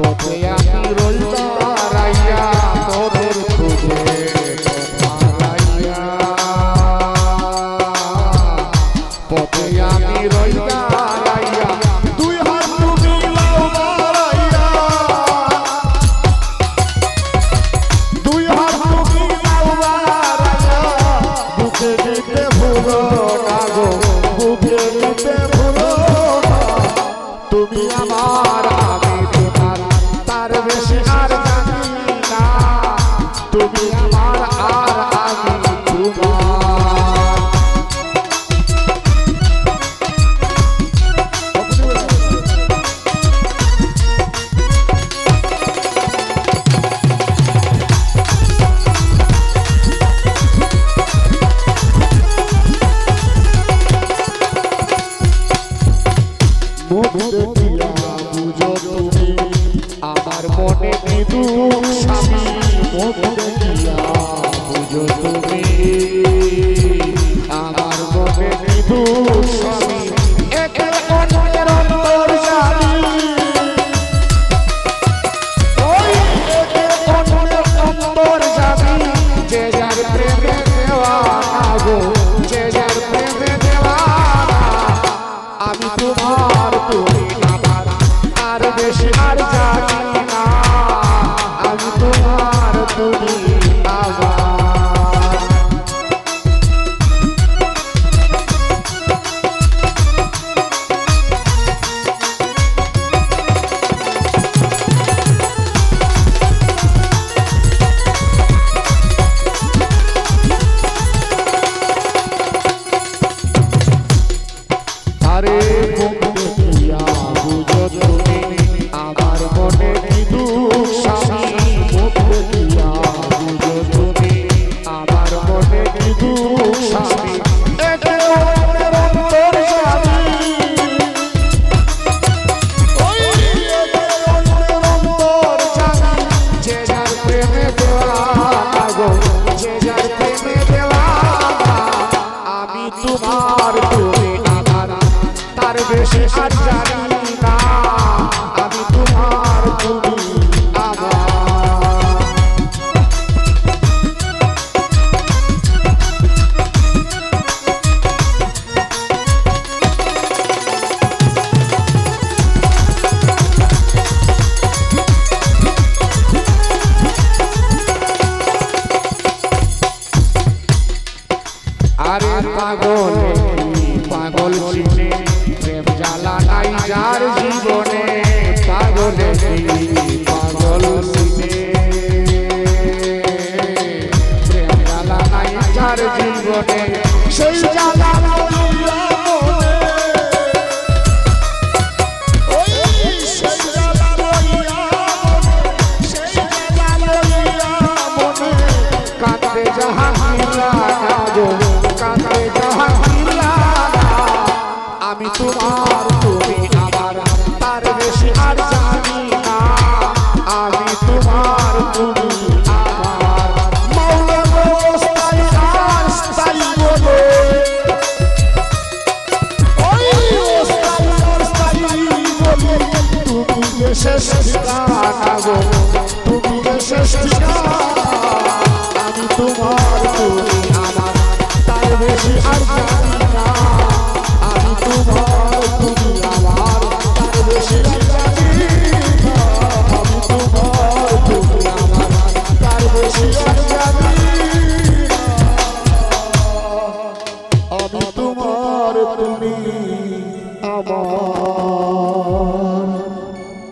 পথে আমি রই দাঁড়াইয়া তোর খুঁজে পথে আমি রই দাঁড়াইয়া দুই হাত দুটি দাঁড়াইয়া দুই হাত তুমি আমার মুক্ত দিয়া বুঝো তুমি আমার মনে নিদু স্বামী। Java. তোমার তুমি তার বেশি আর জানি আরে পাগল পাগল চিনে প্রেম জ্বালা নাই যার জীবনে পাগলে তুমি শ্রেষ্ঠ